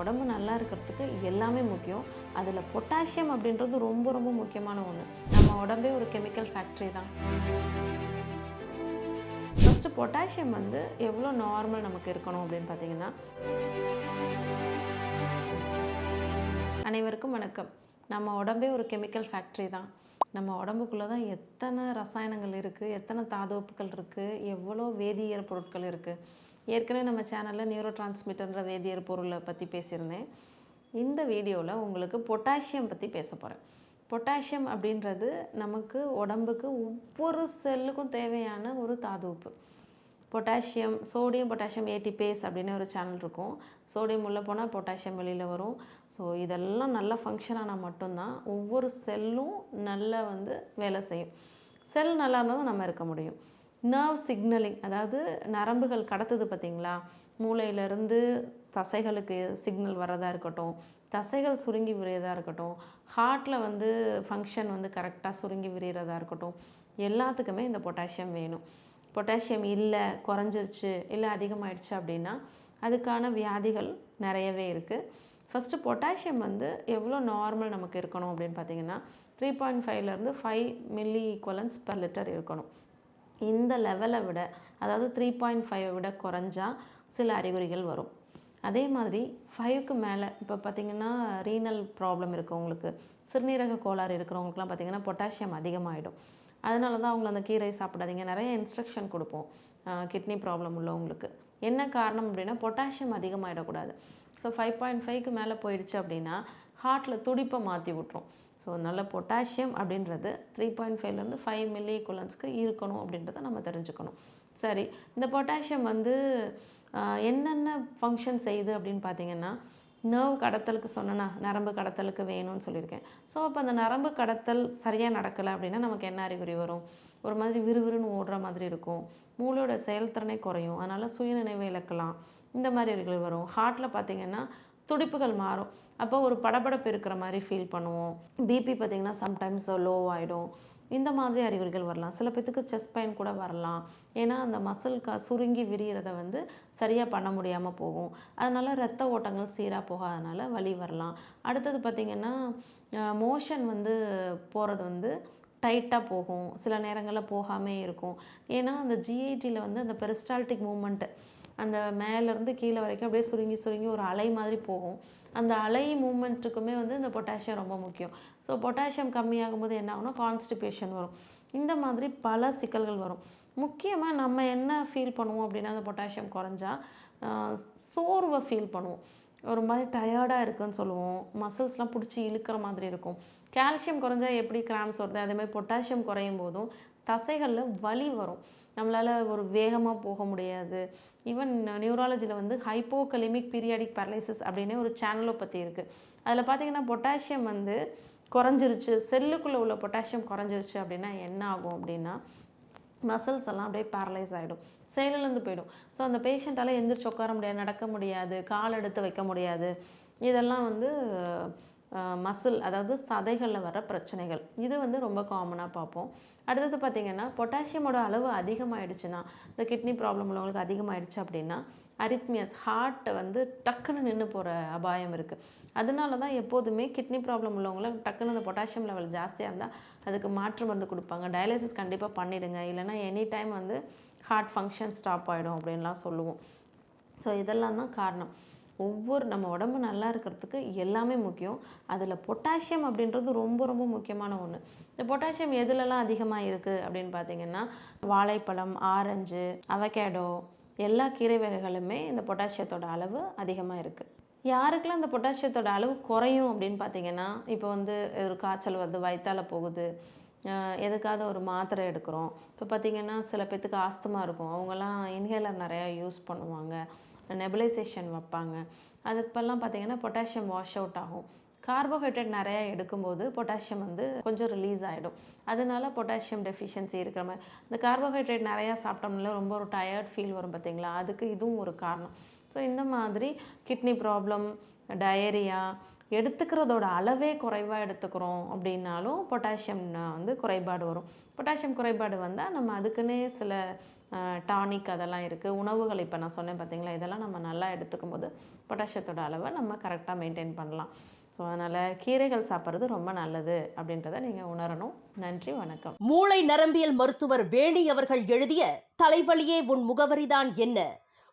உடம்பு நல்லா இருக்கிறதுக்கு எல்லாமே முக்கியம். அதில் பொட்டாசியம் அப்படின்றது ரொம்ப ரொம்ப முக்கியமான ஒன்று நம்ம உடம்பே ஒரு கெமிக்கல் ஃபேக்ட்ரி தான். ஃபஸ்ட்டு பொட்டாசியம் வந்து எவ்வளோ நார்மல் நமக்கு இருக்கணும் அப்படின்னு பார்த்தீங்கன்னா அனைவருக்கும் வணக்கம். நம்ம உடம்பே ஒரு கெமிக்கல் ஃபேக்ட்ரி தான். நம்ம உடம்புக்குள்ளே தான் எத்தனை ரசாயனங்கள் இருக்குது எத்தனை தாதுப்புகள் இருக்குது எவ்வளோ வேதியியல் பொருட்கள் இருக்குது ஏற்கனவே நம்ம சேனலில் நியூரோ டிரான்ஸ்மிட்டர்ன்ற வேதியர் பொருளை பற்றி பேசியிருந்தேன். இந்த வீடியோவில் உங்களுக்கு பொட்டாசியம் பற்றி பேச போகிறேன் பொட்டாசியம் அப்படின்றது நமக்கு உடம்புக்கு ஒவ்வொரு செல்லுக்கும் தேவையான ஒரு தாது உப்பு. பொட்டாசியம் சோடியம் பொட்டாசியம் ஏடிபேஸ் அப்படின்னு ஒரு சேனல் இருக்கும். சோடியம் உள்ளே போனால் பொட்டாசியம் வெளியில் வரும். ஸோ இதெல்லாம் நல்லா ஃபங்க்ஷன் ஆனால் மட்டும்தான் ஒவ்வொரு செல்லும் நல்லா வந்து வேலை செய்யும். செல் நல்லா இருந்தால் தான் நம்ம இருக்க முடியும். நர்வ் சிக்னலிங் அதாவது நரம்புகள் கடத்துது பார்த்தீங்களா? மூளையிலேருந்து தசைகளுக்கு சிக்னல் வர்றதா இருக்கட்டும் தசைகள் சுருங்கி விரியதாக இருக்கட்டும் ஹார்ட்டில் வந்து ஃபங்க்ஷன் வந்து கரெக்டாக சுருங்கி விரியறதா இருக்கட்டும் எல்லாத்துக்குமே இந்த பொட்டாசியம் வேணும். பொட்டாசியம் இல்லை குறைஞ்சிருச்சு இல்லை அதிகமாகிடுச்சு அப்படின்னா அதுக்கான வியாதிகள் நிறையவே இருக்குது ஃபஸ்ட்டு பொட்டாசியம் வந்து எவ்வளோ நார்மல் நமக்கு இருக்கணும் அப்படின்னு பார்த்தீங்கன்னா த்ரீ பாயிண்ட் ஃபைவ்லேருந்து five milli equivalents per litre இருக்கணும். இந்த லெவலை விட அதாவது த்ரீ பாயிண்ட் ஃபைவை விட குறைஞ்சா சில அறிகுறிகள் வரும். அதே மாதிரி ஃபைவ்க்கு மேலே இப்போ பார்த்தீங்கன்னா ரீனல் ப்ராப்ளம் இருக்கவங்களுக்கு சிறுநீரக கோளாறு இருக்கிறவங்களுக்குலாம் பார்த்தீங்கன்னா பொட்டாசியம் அதிகமாகிடும் அதனால தான் அவங்கள அந்த கீரை சாப்பிடாதீங்க. நிறைய இன்ஸ்ட்ரக்ஷன் கொடுப்போம். கிட்னி ப்ராப்ளம் உள்ளவங்களுக்கு. என்ன காரணம் அப்படின்னா பொட்டாசியம் அதிகமாகிடக்கூடாது ஸோ ஃபைவ் பாயிண்ட் ஃபைவ்க்கு மேலே போயிடுச்சு அப்படின்னா ஹார்ட்டில் துடிப்பை மாற்றி விட்ரும் ஸோ நல்ல பொட்டாசியம் அப்படின்றது த்ரீ பாயிண்ட் ஃபைவ்லேருந்து ஃபைவ் மில்லி குலன்ஸ்க்கு இருக்கணும் அப்படின்றத நம்ம தெரிஞ்சுக்கணும். சரி இந்த பொட்டாசியம் வந்து என்னென்ன ஃபங்க்ஷன் செய்யுது அப்படின்னு பார்த்தீங்கன்னா நர்வ் கடத்தலுக்கு சொன்னேன்னா நரம்பு கடத்தலுக்கு வேணும்னு சொல்லியிருக்கேன். ஸோ அப்போ அந்த நரம்பு கடத்தல் சரியாக நடக்கலை அப்படின்னா நமக்கு என்ன அறிகுறி வரும்? ஒரு மாதிரி விறுவிறுன்னு ஓடுற மாதிரி இருக்கும். மூளையோட செயல்திறனை குறையும். அதனால் சுயநினைவை இழக்கலாம். இந்த மாதிரி அறிகுறி வரும். ஹார்ட்டில் பார்த்தீங்கன்னா துடிப்புகள் மாறும். அப்போ ஒரு படபடப்பு இருக்கிற மாதிரி ஃபீல் பண்ணுவோம். பிபி பார்த்திங்கன்னா சம்டைம்ஸ் லோ ஆகிடும் இந்த மாதிரி அறிகுறிகள் வரலாம். சில பேத்துக்கு செஸ்ட் பெயின் கூட வரலாம். ஏன்னா அந்த மசில் க சுருங்கி விரிகிறத வந்து சரியாக பண்ண முடியாமல் போகும். அதனால் ரத்த ஓட்டங்கள் சீராக போகாதனால வலி வரலாம். அடுத்தது பார்த்திங்கன்னா மோஷன் வந்து போகிறது வந்து டைட்டாக போகும். சில நேரங்களில் போகாமே இருக்கும். ஏன்னா அந்த ஜிஐடியில் வந்து அந்த பெரிஸ்டால்டிக் மூமெண்ட்டு அந்த மேலேருந்து கீழே வரைக்கும் அப்படியே சுருங்கி சுருங்கி ஒரு அலை மாதிரி போகும். அந்த அலை மூமெண்ட்டுக்குமே வந்து இந்த பொட்டாசியம் ரொம்ப முக்கியம். ஸோ பொட்டாசியம் கம்மியாகும்போது என்ன ஆகும்னா கான்ஸ்டிபேஷன் வரும். இந்த மாதிரி பல சிக்கல்கள் வரும். முக்கியமாக நம்ம என்ன ஃபீல் பண்ணுவோம் அப்படின்னா அந்த பொட்டாசியம் குறைஞ்சா சோர்வை ஃபீல் பண்ணுவோம். ஒரு மாதிரி டயர்டாக இருக்குன்னு சொல்லுவோம். மசில்ஸ்லாம் பிடிச்சி இழுக்கிற மாதிரி இருக்கும். கால்சியம் குறைஞ்சா எப்படி கிராம்ஸ் வருது? அதேமாதிரி பொட்டாசியம் குறையும் போதும் தசைகளில் வலி வரும். நம்மளால் ஒரு வேகமாக போக முடியாது. ஈவன் நியூராலஜியில் வந்து ஹைப்போகலிமிக் பீரியாடிக் பேரலைசிஸ் அப்படின்னு ஒரு சேனலை பற்றி இருக்குது அதில் பார்த்தீங்கன்னா பொட்டாசியம் வந்து குறைஞ்சிருச்சு. செல்லுக்குள்ளே உள்ள பொட்டாசியம் குறைஞ்சிருச்சு அப்படின்னா என்ன ஆகும் அப்படின்னா மசில்ஸ் எல்லாம் அப்படியே பேரலைஸ் ஆகிடும் செயலிழந்து போயிடும். ஸோ அந்த பேஷண்ட்டால் எந்திரிச்சு உட்கார முடியாது நடக்க முடியாது கால் எடுத்து வைக்க முடியாது. இதெல்லாம் வந்து மசில் அதாவது சதைகளில் வர பிரச்சனைகள். இது வந்து ரொம்ப காமனாக பார்ப்போம். அடுத்தது பார்த்திங்கன்னா பொட்டாசியமோட அளவு அதிகமாகிடுச்சுன்னா இந்த கிட்னி ப்ராப்ளம் உள்ளவங்களுக்கு அதிகமாகிடுச்சு அப்படின்னா அரித்மியஸ் ஹார்ட்டை வந்து டக்குன்னு நின்று போகிற அபாயம் இருக்குது அதனால தான் எப்போதுமே கிட்னி ப்ராப்ளம் உள்ளவங்கள டக்குன்னு அந்த பொட்டாசியம் லெவல் ஜாஸ்தியாக இருந்தால் அதுக்கு மாற்று மருந்து கொடுப்பாங்க. டயாலிசிஸ் கண்டிப்பாக பண்ணிடுங்க. இல்லைன்னா எனி டைம் வந்து ஹார்ட் ஃபங்க்ஷன் ஸ்டாப் ஆகிடும் அப்படின்லாம் சொல்லுவோம். ஸோ இதெல்லாம் தான் காரணம். ஒவ்வொரு நம்ம உடம்பு நல்லா இருக்கிறதுக்கு எல்லாமே முக்கியம். அதில் பொட்டாசியம் அப்படின்றது ரொம்ப ரொம்ப முக்கியமான ஒன்று இந்த பொட்டாசியம் எதுலலாம் அதிகமாக இருக்குது அப்படின்னு பார்த்தீங்கன்னா வாழைப்பழம் ஆரஞ்சு அவகேடோ எல்லா கீரை வகைகளுமே இந்த பொட்டாசியத்தோட அளவு அதிகமாக இருக்குது யாருக்கெல்லாம் இந்த பொட்டாசியத்தோட அளவு குறையும் அப்படின்னு பார்த்தீங்கன்னா இப்போ வந்து ஒரு காய்ச்சல் வருது வயிற்றால போகுது எதுக்காவது ஒரு மாத்திரை எடுக்கிறோம். இப்போ பார்த்தீங்கன்னா சில பேர்த்துக்கு ஆஸ்துமா இருக்கும். அவங்கெல்லாம் இன்ஹேலர் நிறையா யூஸ் பண்ணுவாங்க. நெபுலைசேஷன் வைப்பாங்க. அதுக்கு இப்போல்லாம் பார்த்தீங்கன்னா பொட்டாசியம் வாஷ் அவுட் ஆகும். கார்போஹைட்ரேட் நிறையா எடுக்கும்போது பொட்டாசியம் வந்து கொஞ்சம் ரிலீஸ் ஆகிடும் அதனால பொட்டாசியம் டெஃபிஷியன்சி இருக்கிற மாதிரி. இந்த கார்போஹைட்ரேட் நிறையா சாப்பிட்டோம்னால ரொம்ப ஒரு டயர்ட் ஃபீல் வரும் பார்த்தீங்களா அதுக்கு இதுவும் ஒரு காரணம். ஸோ இந்த மாதிரி கிட்னி ப்ராப்ளம் டயரியா எடுத்துக்கிறதோட அளவே குறைவாக எடுத்துக்கிறோம் அப்படின்னாலும் பொட்டாசியம் வந்து குறைபாடு வரும். பொட்டாசியம் குறைபாடு வந்தால் நம்ம அதுக்குன்னே சில டானிக் அதெல்லாம் இருக்குது உணவுகள் இப்போ நான் சொன்னேன் பார்த்தீங்களா இதெல்லாம் நம்ம நல்லா எடுத்துக்கும் போது பொட்டாசியத்தோட அளவை நம்ம கரெக்டாக மெயின்டைன் பண்ணலாம். ஸோ அதனால் கீரைகள் சாப்பிட்றது ரொம்ப நல்லது அப்படின்றத நீங்கள் உணரணும். நன்றி வணக்கம். மூளை நரம்பியல் மருத்துவர் வேணி அவர்கள் எழுதிய தலைவலியே உன் முகவரிதான் என்ன?